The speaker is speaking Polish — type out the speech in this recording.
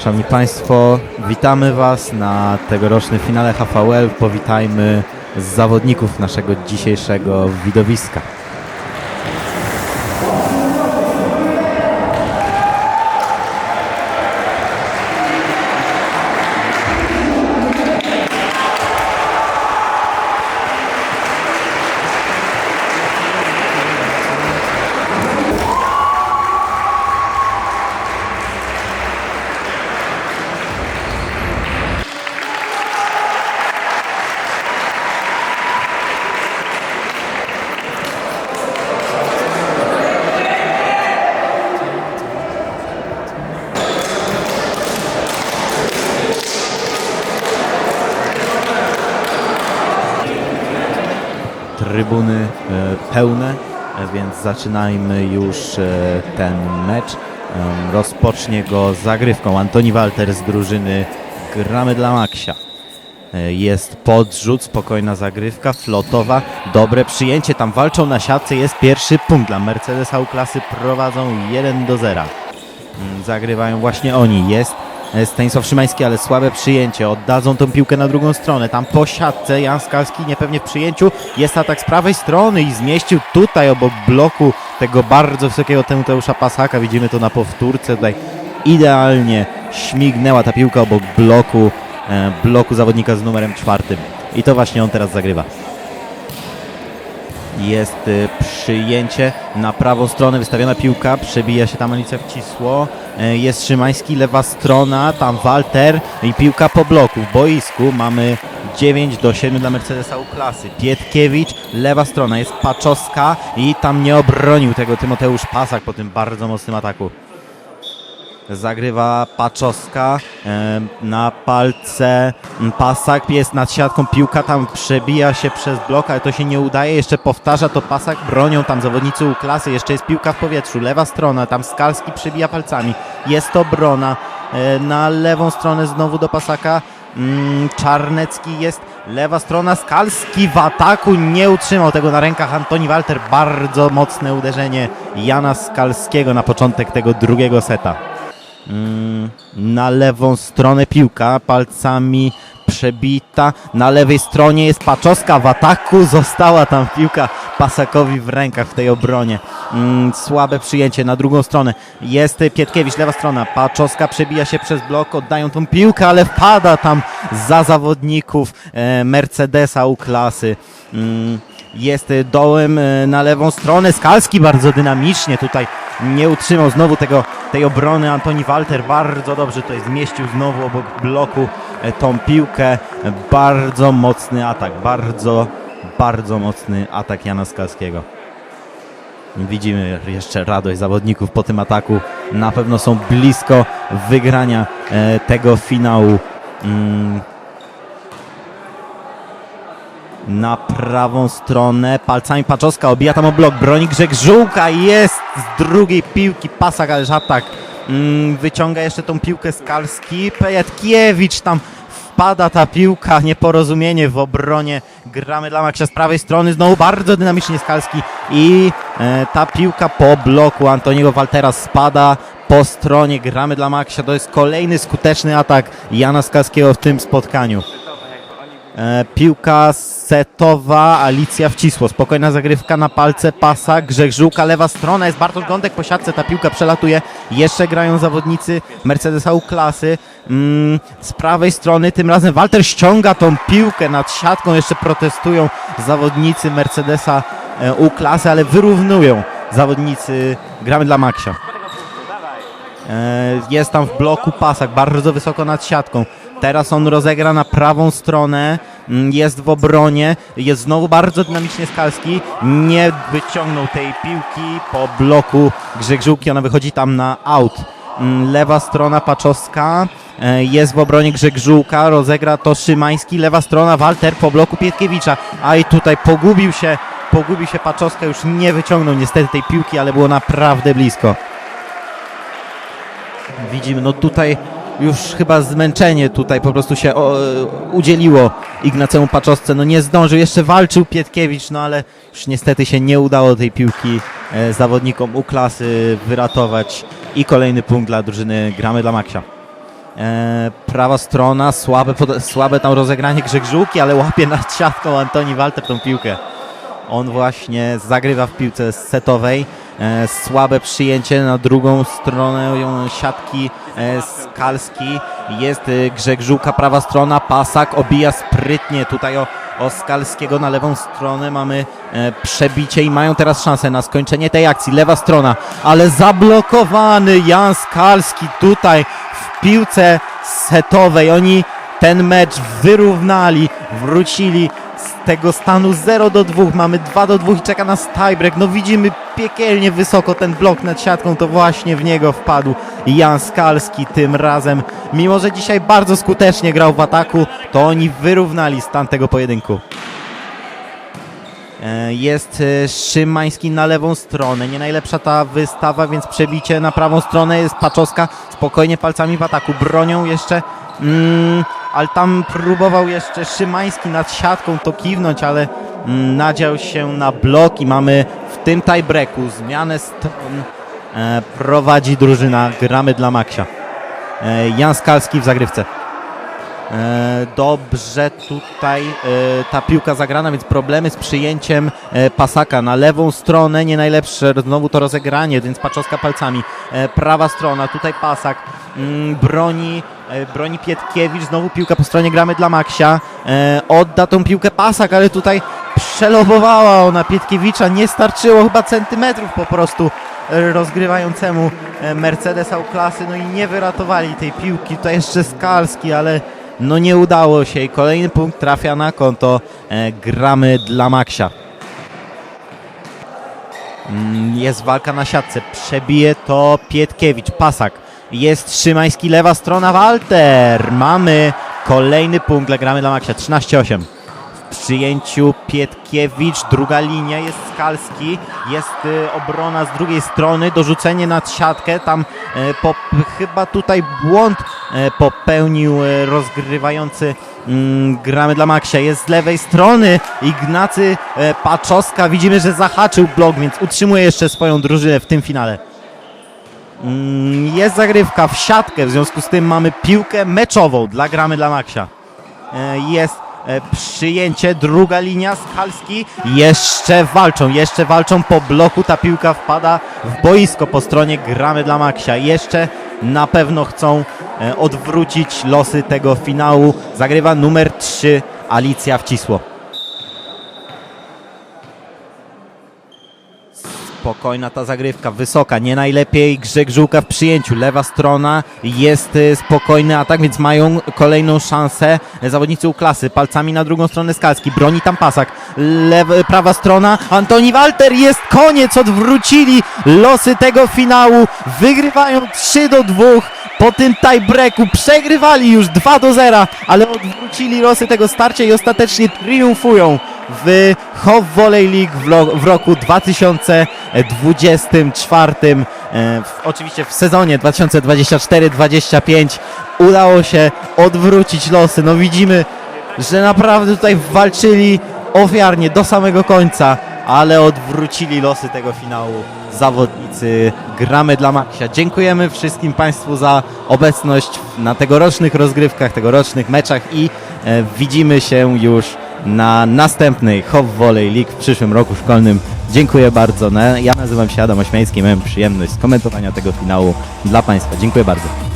Szanowni Państwo, witamy Was na tegorocznym finale HVL. Powitajmy zawodników naszego dzisiejszego widowiska. Trybuny e, pełne, e, więc zaczynajmy już e, ten mecz. Rozpocznie go zagrywką. Antoni Walter z drużyny Gramy dla Maksia. Jest podrzut, spokojna zagrywka, flotowa, dobre przyjęcie, tam walczą na siatce, jest pierwszy punkt dla Mercedesa klasy, prowadzą 1 do 0. Mm, Zagrywają właśnie oni, jest Stanisław Szymański, ale słabe przyjęcie, oddadzą tą piłkę na drugą stronę, tam po siatce Jan Skalski niepewnie w przyjęciu, jest atak z prawej strony i zmieścił tutaj obok bloku tego bardzo wysokiego Tymoteusza Pasaka, widzimy to na powtórce, tutaj idealnie śmignęła ta piłka obok bloku, e, bloku zawodnika z numerem czwartym. I to właśnie on teraz zagrywa. Jest y, przyjęcie na prawą stronę, wystawiona piłka, przebija się tam Alicja Wcisło, jest Szymański, lewa strona, tam Walter i piłka po bloku. W boisku mamy 9 do 7 dla Mercedesa U klasy. Pietkiewicz, lewa strona, jest Paczowska i tam nie obronił tego Tymoteusz Pasak po tym bardzo mocnym ataku. Zagrywa Paczowska na palce Pasak, jest nad siatką piłka, tam przebija się przez blok, ale to się nie udaje, jeszcze powtarza to Pasak, bronią tam zawodnicy u klasy, jeszcze jest piłka w powietrzu, lewa strona, tam Skalski przebija palcami, jest obrona, e, na lewą stronę znowu do Pasaka, mm, Czarnecki jest, lewa strona, Skalski w ataku, nie utrzymał tego na rękach Antoni Walter, bardzo mocne uderzenie Jana Skalskiego na początek tego drugiego seta. Mm, na lewą stronę piłka, palcami przebita. Na lewej stronie jest Paczowska w ataku. Została tam piłka Pasakowi w rękach w tej obronie. Mm, słabe przyjęcie na drugą stronę. Jest Pietkiewicz, lewa strona. Paczowska przebija się przez blok, oddają tą piłkę, ale wpada tam za zawodników e, Mercedesa u klasy. Mm, jest dołem y, na lewą stronę. Skalski bardzo dynamicznie tutaj nie utrzymał znowu tego, tej obrony. Antoni Walter bardzo dobrze tutaj zmieścił znowu obok bloku e, tą piłkę. Bardzo mocny atak, bardzo, bardzo mocny atak Jana Skalskiego. Widzimy jeszcze radość zawodników po tym ataku. Na pewno są blisko wygrania e, tego finału. Na prawą stronę. Palcami Paczowska obija tam o blok. Broni Grzeg Żółka. Jest z drugiej piłki pasak, ależ atak. Mm, wyciąga jeszcze tą piłkę Skalski. Pejatkiewicz tam wpada ta piłka. Nieporozumienie w obronie. Gramy dla Maksia z prawej strony. Znowu bardzo dynamicznie Skalski. I e, ta piłka po bloku Antoniego Waltera spada po stronie. Gramy dla Maksia. To jest kolejny skuteczny atak Jana Skalskiego w tym spotkaniu. E, piłka setowa, Alicja Wcisło. Spokojna zagrywka na palce pasa. Grzech Żółka, lewa strona. Jest Bartosz Gądek po siatce. Ta piłka przelatuje. Jeszcze grają zawodnicy Mercedesa U klasy. Mm, z prawej strony tym razem Walter ściąga tą piłkę nad siatką. Jeszcze protestują zawodnicy Mercedesa e, U klasy, ale wyrównują zawodnicy. Gramy dla Maksia. E, Jest tam w bloku pasak, bardzo wysoko nad siatką. Teraz on rozegra na prawą stronę, jest w obronie, jest znowu bardzo dynamicznie Skalski. Nie wyciągnął tej piłki po bloku Grzegżółki, ona wychodzi tam na out. Mm, Lewa strona Paczowska, e, jest w obronie Grzegżółka, rozegra to Szymański, lewa strona Walter po bloku Pietkiewicza. A i tutaj pogubił się, pogubił się Paczowska, już nie wyciągnął niestety tej piłki, ale było naprawdę blisko widzimy, no tutaj już chyba zmęczenie tutaj po prostu się o, udzieliło Ignacemu Paczowce. No nie zdążył, jeszcze walczył Pietkiewicz, no ale już niestety się nie udało tej piłki e, zawodnikom U klasy wyratować i kolejny punkt dla drużyny Gramy dla Maksia. E, prawa strona, słabe, pod, słabe tam rozegranie Grzegżółki, ale łapie nad siatką Antoni Walter tą piłkę. On właśnie zagrywa w piłce setowej. E, słabe przyjęcie na drugą stronę siatki Skalski. Jest e, Grzegżółka, prawa strona, Pasak obija sprytnie tutaj o, o Skalskiego na lewą stronę. Mamy e, przebicie i mają teraz szansę na skończenie tej akcji. Lewa strona, ale zablokowany Jan Skalski tutaj w piłce setowej. Oni ten mecz wyrównali, wrócili z tego stanu 0 do 2, mamy 2 do 2 i czeka nas tiebreak. No widzimy piekielnie wysoko ten blok nad siatką, to właśnie w niego wpadł Jan Skalski tym razem. Mimo, że dzisiaj bardzo skutecznie grał w ataku, to oni wyrównali stan tego pojedynku. E, Jest e, Szymański na lewą stronę. Nie najlepsza ta wystawa, więc przebicie na prawą stronę jest Paczowska. Spokojnie palcami w ataku. Bronią jeszcze. Mm, ale tam próbował jeszcze Szymański nad siatką to kiwnąć, ale mm, nadział się na blok i mamy w tym tiebreaku zmianę stron. E, prowadzi drużyna. Gramy dla Maksia. E, Jan Skalski w zagrywce. E, Dobrze tutaj ta piłka zagrana, więc problemy z przyjęciem pasaka na lewą stronę, nie najlepsze, znowu to rozegranie, więc Paczowska palcami. Prawa strona, tutaj pasak, mm, broni, broni Pietkiewicz, znowu piłka po stronie gramy dla Maksia, E, odda tą piłkę pasak, ale tutaj przelobowała ona Pietkiewicza, nie starczyło chyba centymetrów po prostu e, rozgrywającemu e, Mercedes klasy, no i nie wyratowali tej piłki, tutaj jeszcze Skalski, ale no nie udało się i kolejny punkt trafia na konto. E, gramy dla Maksia. Mm, Jest walka na siatce. Przebije to Pietkiewicz. Pasak. Jest Szymański, lewa strona. Walter. Mamy kolejny punkt. Gramy dla Maksia. 13-8. W przyjęciu Pietkiewicz. Druga linia jest Skalski. Jest y, obrona z drugiej strony. Dorzucenie nad siatkę. Tam e, po, chyba tutaj błąd e, popełnił e, rozgrywający mm, gramy dla Maksia. Jest z lewej strony Ignacy Paczowska. Widzimy, że zahaczył blok, więc utrzymuje jeszcze swoją drużynę w tym finale. Mm, Jest zagrywka w siatkę, w związku z tym mamy piłkę meczową dla gramy dla Maksia. E, Jest e, przyjęcie, druga linia, Skalski. Jeszcze walczą, jeszcze walczą po bloku. Ta piłka wpada w boisko po stronie gramy dla Maksia. Jeszcze na pewno chcą e, odwrócić losy tego finału. Zagrywa numer 3 Alicja Wcisło. Spokojna ta zagrywka, wysoka, nie najlepiej Grzeg Żółka w przyjęciu. Lewa strona jest y, spokojny atak, więc mają kolejną szansę zawodnicy u klasy. Palcami na drugą stronę Skalski, broni tam pasak. Lewa, prawa strona, Antoni Walter, jest koniec, odwrócili losy tego finału. Wygrywają 3 do 2 po tym tiebreaku. Przegrywali już 2 do 0, ale odwrócili losy tego starcia i ostatecznie triumfują w Hof Volley League w, roku 2024. E, w, oczywiście w sezonie 2024-25 udało się odwrócić losy. No widzimy, że naprawdę tutaj walczyli ofiarnie do samego końca, ale odwrócili losy tego finału zawodnicy Gramy dla Maksia. Dziękujemy wszystkim Państwu za obecność na tegorocznych rozgrywkach, tegorocznych meczach i e, widzimy się już na następnej Hop Volley League w przyszłym roku szkolnym. Dziękuję bardzo. Ja nazywam się Adam Ośmiański, miałem przyjemność skomentowania tego finału dla Państwa. Dziękuję bardzo.